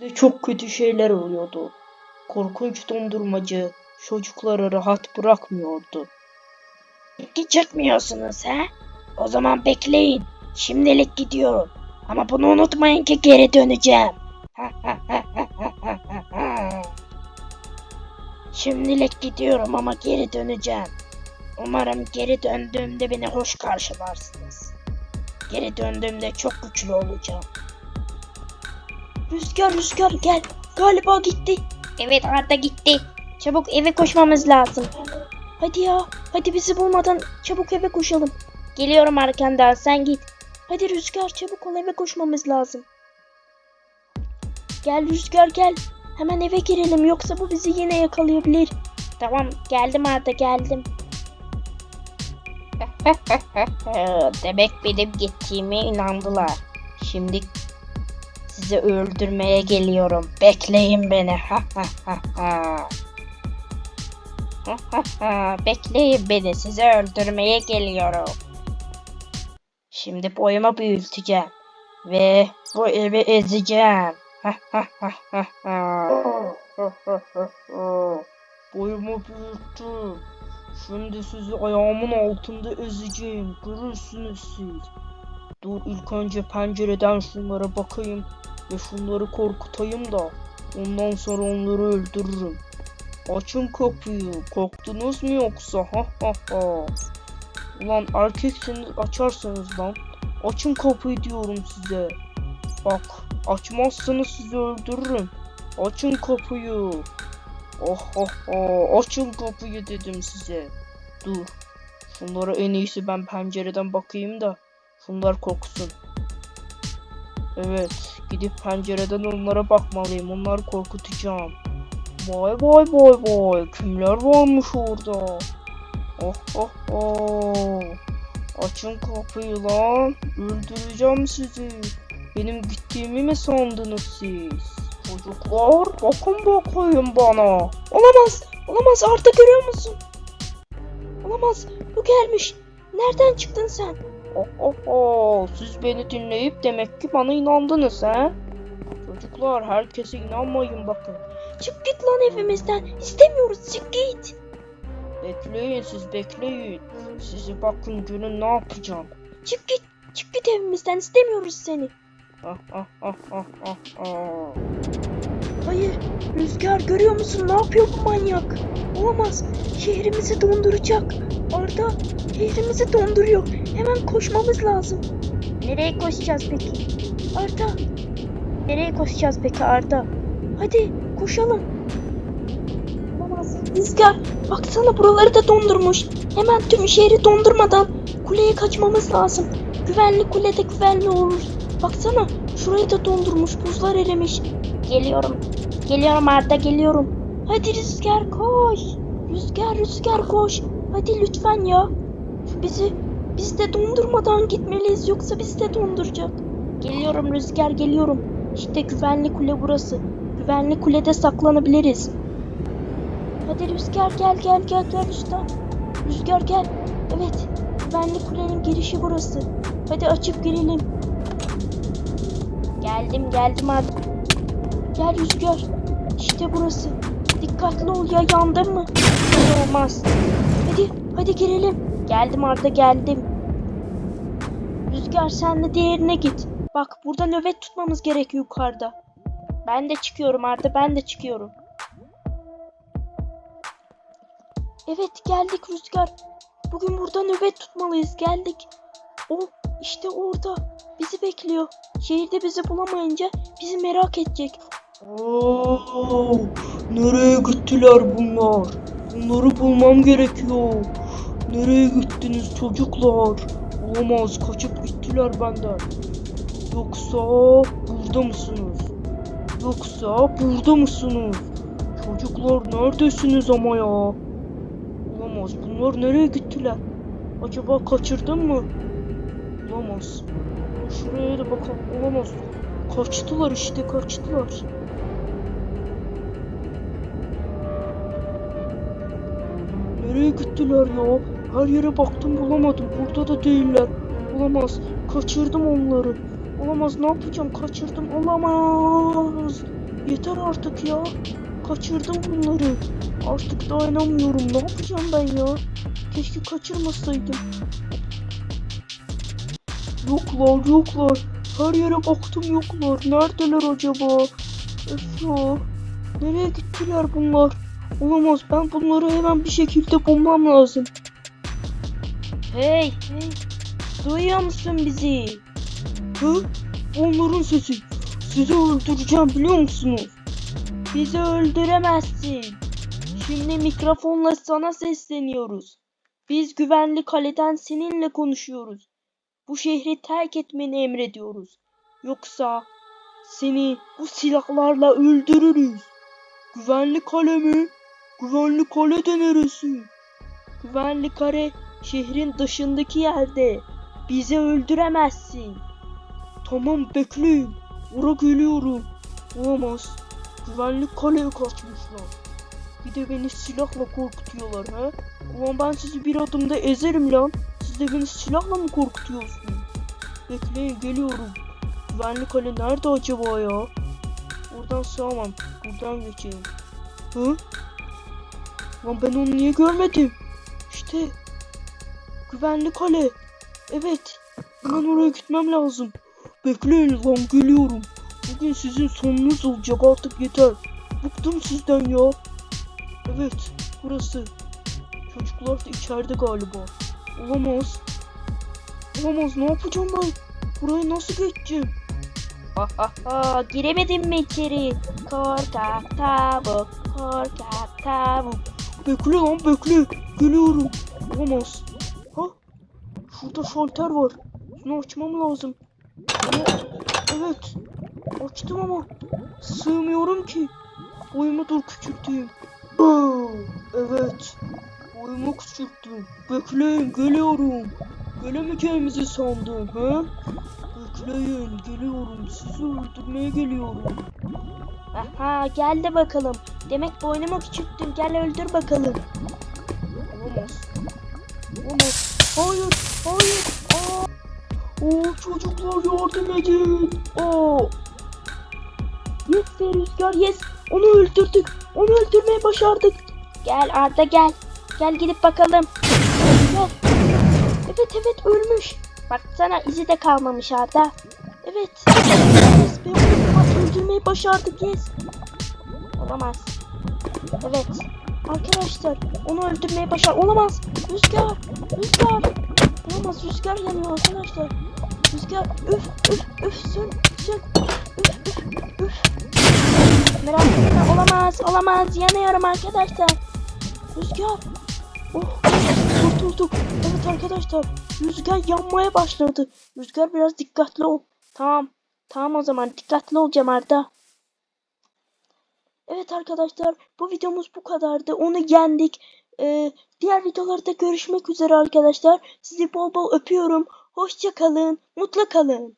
Size çok kötü şeyler oluyordu. Korkunç dondurmacı çocukları rahat bırakmıyordu. Peki çıkmıyorsunuz he? O zaman bekleyin. Şimdilik gidiyorum. Ama bunu unutmayın ki geri döneceğim. Şimdilik gidiyorum ama geri döneceğim. Umarım geri döndüğümde beni hoş karşılarsınız. Geri döndüğümde çok güçlü olacağım. Rüzgar rüzgar gel. Galiba gitti. Evet Arda gitti. Çabuk eve koşmamız lazım. Hadi ya. Hadi bizi bulmadan çabuk eve koşalım. Geliyorum arkandan sen git. Hadi Rüzgar çabuk ol eve koşmamız lazım. Gel Rüzgar gel. Hemen eve girelim yoksa bu bizi yine yakalayabilir. Tamam geldim Arda geldim. Demek benim gittiğime inandılar. Şimdi sizi öldürmeye geliyorum. Bekleyin beni. Bekleyin beni. Sizi öldürmeye geliyorum. Şimdi boyumu büyüteceğim. Ve bu evi ezeceğim. Boyumu büyüttüm. Şimdi sizi ayağımın altında ezeceğim. Görürsünüz siz. Dur ilk önce pencereden şunlara bakayım ve şunları korkutayım da ondan sonra onları öldürürüm. Açın kapıyı. Korktunuz mu yoksa? Ha ha ha. Ulan erkekseniz açarsanız lan. Açın kapıyı diyorum size. Bak açmazsanız sizi öldürürüm. Açın kapıyı. Oh oh oh açın kapıyı dedim size. Dur. Şunlara en iyisi ben pencereden bakayım da şunlar korksun. Evet gidip pencereden onlara bakmalıyım. Onları korkutacağım. Vay vay vay vay kimler varmış orada. Oh oh oh. Açın kapıyı lan. Öldüreceğim sizi. Benim gittiğimi mi sandınız siz? Çocuklar bakın bakayım bana. Olamaz. Olamaz Arda görüyor musun? Olamaz. Bu gelmiş. Nereden çıktın sen? Oh oh oh. Siz beni dinleyip demek ki bana inandınız he? Çocuklar herkese inanmayın bakın. Çık git lan evimizden. İstemiyoruz çık git. Bekleyin siz bekleyin. Sizi bakın günün ne yapacağım. Çık git. Çık git evimizden istemiyoruz seni. Ah ah ah ah ah ah. Hayır. Rüzgar görüyor musun ne yapıyor bu manyak? Olamaz. Şehrimizi donduracak. Arda şehrimizi donduruyor. Hemen koşmamız lazım. Nereye koşacağız peki? Arda Nereye koşacağız peki Arda? hadi koşalım. Olamaz. Rüzgar baksana buraları da dondurmuş. Hemen tüm şehri dondurmadan kuleye kaçmamız lazım. Güvenli kulede güvenli olur. Baksana şurayı da dondurmuş buzlar erimiş. Geliyorum. Geliyorum Arda geliyorum. Hadi Rüzgar koş. Rüzgar Rüzgar koş. Hadi lütfen ya. Bizi biz de dondurmadan gitmeliyiz yoksa bizi de donduracak. Geliyorum Rüzgar geliyorum. İşte güvenli kule burası. Güvenli kulede saklanabiliriz. Hadi Rüzgar gel gel gel gel Rüzgar. Rüzgar gel. Evet. Güvenli kulenin girişi burası. Hadi açıp girelim. Geldim geldim Arda. Gel Rüzgar. İşte burası. Dikkatli ol ya yandın mı? Olmaz. Hadi hadi girelim. Geldim Arda geldim. Rüzgar sen de diğerine git. Bak burada nöbet tutmamız gerekiyor yukarıda. Ben de çıkıyorum Arda ben de çıkıyorum. Evet geldik Rüzgar. Bugün burada nöbet tutmalıyız geldik. O işte orada bizi bekliyor. Şehirde bizi bulamayınca bizi merak edecek. Oo, nereye gittiler bunlar? Bunları bulmam gerekiyor. Nereye gittiniz çocuklar? Olamaz kaçıp gittiler benden. Yoksa burada mısınız? Yoksa burada mısınız? Çocuklar neredesiniz ama ya? Olamaz bunlar nereye gittiler? Acaba kaçırdın mı? Olamaz. Şuraya da bakalım olamaz. Kaçtılar işte kaçtılar. Nereye gittiler ya? Her yere baktım bulamadım. Burada da değiller. Olamaz. Kaçırdım onları. Olamaz ne yapacağım? Kaçırdım. Olamaz. Yeter artık ya. Kaçırdım bunları. Artık dayanamıyorum. Ne yapacağım ben ya? Keşke kaçırmasaydım. Yoklar yoklar. Her yere baktım yoklar. Neredeler acaba? Öf ya. Nereye gittiler bunlar? Olamaz. Ben bunları hemen bir şekilde bulmam lazım. Hey hey. Duyuyor musun bizi? Hı? Onların sesi. Sizi öldüreceğim biliyor musunuz? Bizi öldüremezsin. Şimdi mikrofonla sana sesleniyoruz. Biz güvenli kaleden seninle konuşuyoruz. Bu şehri terk etmeni emrediyoruz. Yoksa seni bu silahlarla öldürürüz. Güvenli kale mi? Güvenli kale de neresi? Güvenli kare şehrin dışındaki yerde. Bizi öldüremezsin. Tamam bekleyin. Ora geliyorum. Olamaz. Güvenlik kaleye kaçmışlar. Bir de beni silahla korkutuyorlar ha. Ulan ben sizi bir adımda ezerim lan. Siz de beni silahla mı korkutuyorsunuz? Bekleyin geliyorum. Güvenlik kale nerede acaba ya? Buradan sığamam. Buradan geçeyim. Hı? Lan ben onu niye görmedim? İşte. Güvenlik kale. Evet. Hemen oraya gitmem lazım. Bekleyin lan geliyorum. Bugün sizin sonunuz olacak artık yeter. Bıktım sizden ya. Evet burası. Çocuklar da içeride galiba. Olamaz. Olamaz ne yapacağım ben? Buraya nasıl geçeceğim? Ha ha ha giremedim mi içeri? Korkak tavuk, korkak tavuk. Bekle lan bekle. Geliyorum. Olamaz. Ha? Şurada şalter var. Bunu açmam lazım. Evet. Açtım ama sığmıyorum ki. Boyumu dur küçülteyim. Evet. Boyumu küçülttüm. Bekleyin geliyorum. Gelemeyeceğimizi sandım ha? Bekleyin geliyorum. Sizi öldürmeye geliyorum. Aha geldi bakalım. Demek boynumu küçülttün. Gel öldür bakalım. Olamaz. Olamaz. Hayır. Hayır. Aa. Oo çocuklar yardım edin. Aa. Yes be Rüzgar yes. Onu öldürdük. Onu öldürmeyi başardık. Gel Arda gel. Gel gidip bakalım. Evet evet ölmüş. Baksana izi de kalmamış Arda. Evet. Yes be öldürmeyi başardık yes. Olamaz. Evet. Arkadaşlar onu öldürmeyi başar. Olamaz. Rüzgar. Rüzgar. Olamaz rüzgar yanıyor arkadaşlar. Rüzgar üf üf üf sön sön üf üf üf. Merak etme olamaz olamaz yanıyorum arkadaşlar. Rüzgar. Oh kurtulduk. Evet arkadaşlar rüzgar yanmaya başladı. Rüzgar biraz dikkatli ol. Tamam. Tamam o zaman dikkatli olacağım Arda. Evet arkadaşlar bu videomuz bu kadardı. Onu yendik. Ee, diğer videolarda görüşmek üzere arkadaşlar. Sizi bol bol öpüyorum. Hoşça kalın. Mutlu kalın.